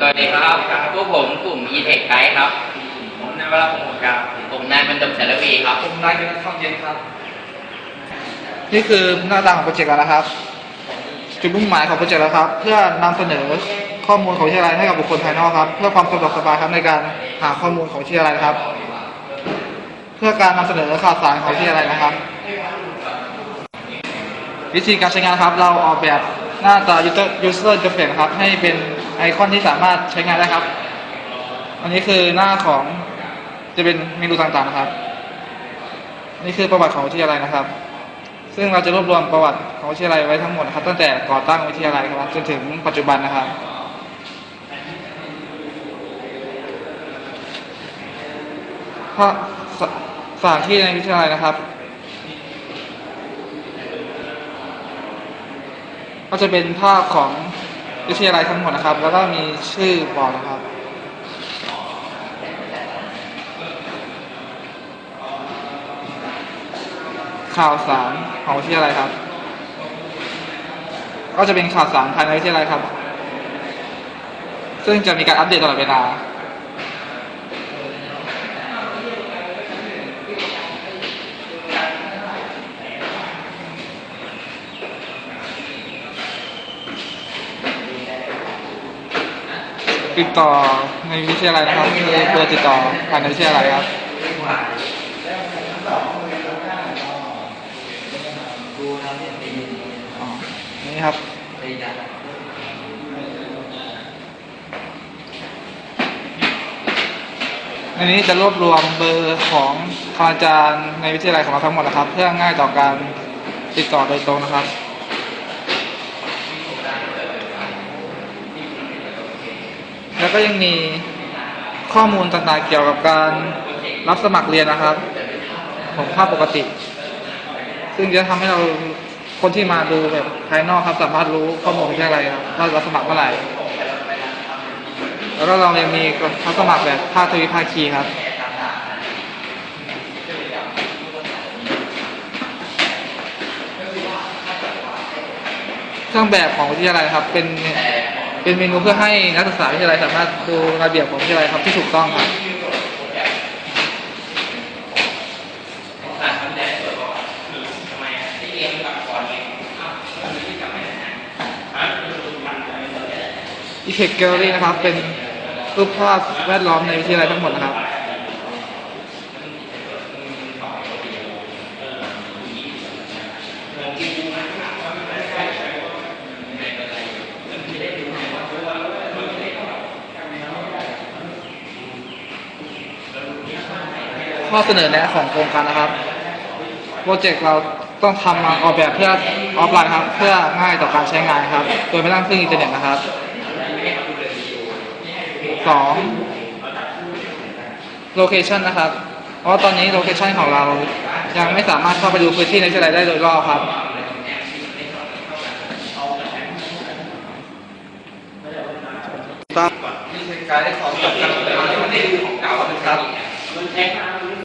สวัสดีครับพวกผมกลุ่ม e-tech guide ครับ ผมนายวลาผมหมดครับผมนายบรรจบสารวีครับ ผมนายเป็นนักท่องเย็นครับ นี่คือหน้าตาของโปรเจกต์แล้วนะครับ จุดมุ่งหมายของโปรเจกต์แล้วครับ เพื่อนำเสนอข้อมูลของวิทยาลัยให้กับบุคคลภายนอกครับ เพื่อความสะดวกสบายครับในการหาข้อมูลของวิทยาลัยนะครับ เพื่อการนำเสนอข่าวสารของวิทยาลัยนะครับ วิธีการใช้งานครับ เราออกแบบ หน้าตา user user interface ครับ ให้เป็นไอคอนที่สามารถใช้งานได้ครับ อันนี้คือหน้าของจะเป็นเมนูต่างๆนะครับ นี่คือประวัติของวิทยาลัยนะครับ ซึ่งเราจะรวบรวมประวัติของวิทยาลัยไว้ทั้งหมดนะครับ ตั้งแต่ก่อตั้งวิทยาลัยครับจนถึงปัจจุบันนะครับภาสถานที่ในวิทยาลัยนะครับ ก็จะเป็นภาพของวิทยาลัยทั้งหมดนะครับ แล้วก็มีชื่อบอกนะครับ ข่าวสารของวิทยาลัยครับ ก็จะเป็นข่าวสารภายในวิทยาลัยครับ ซึ่งจะมีการอัปเดตตลอดเวลา ติดต่อในวิทยาลัยนะครับคือเบอร์ติดต่อภายในวิทยาลัยครับอ๋อนี่ครับในนี้จะรวบรวมเบอร์ของคณาจารย์ในวิทยาลัยของเราทั้งหมดนะครับ เพื่อง่ายต่อการติดต่อโดยตรงนะครับ แล้วก็ยังมีข้อมูลต่างๆเกี่ยวกับการรับสมัครเรียนนะครับ ของภาพปกติ ซึ่งจะทำให้เราคนที่มาดูแบบภายนอกครับสามารถรู้ข้อมูลวิทยาลัยครับว่าเราสมัครเมื่อไหร่แล้วก็เรายังมีรับสมัครแบบภาคทวิภาคีครับเครื่องแบบของวิทยาลัยครับ เป็น เป็นเมนูเพื่อให้นักศึกษาวิทยาลัยสามารถดูระเบียบของวิทยาลัยครับที่ถูกต้องครับอีเทคเกอรี่นะครับ เป็นรูปภาพแวดล้อมในวิทยาลัยทั้งหมดนะครับ ข้อเสนอแนะของโครงการนะครับ โปรเจกต์เราต้องทำมาออกแบบเพื่อออฟไลน์ครับ เพื่อง่ายต่อการใช้งานครับ โดยไม่ต้องพึ่งอินเทอร์เน็ตนะครับสองโลเคชันนะครับ เพราะตอนนี้โลเคชันของเรายังไม่สามารถเข้าไปดูพื้นที่ในวิทยาลัยได้โดยรอบครับนี่คือการได้ของกับการที่มันได้ของเก่าครับ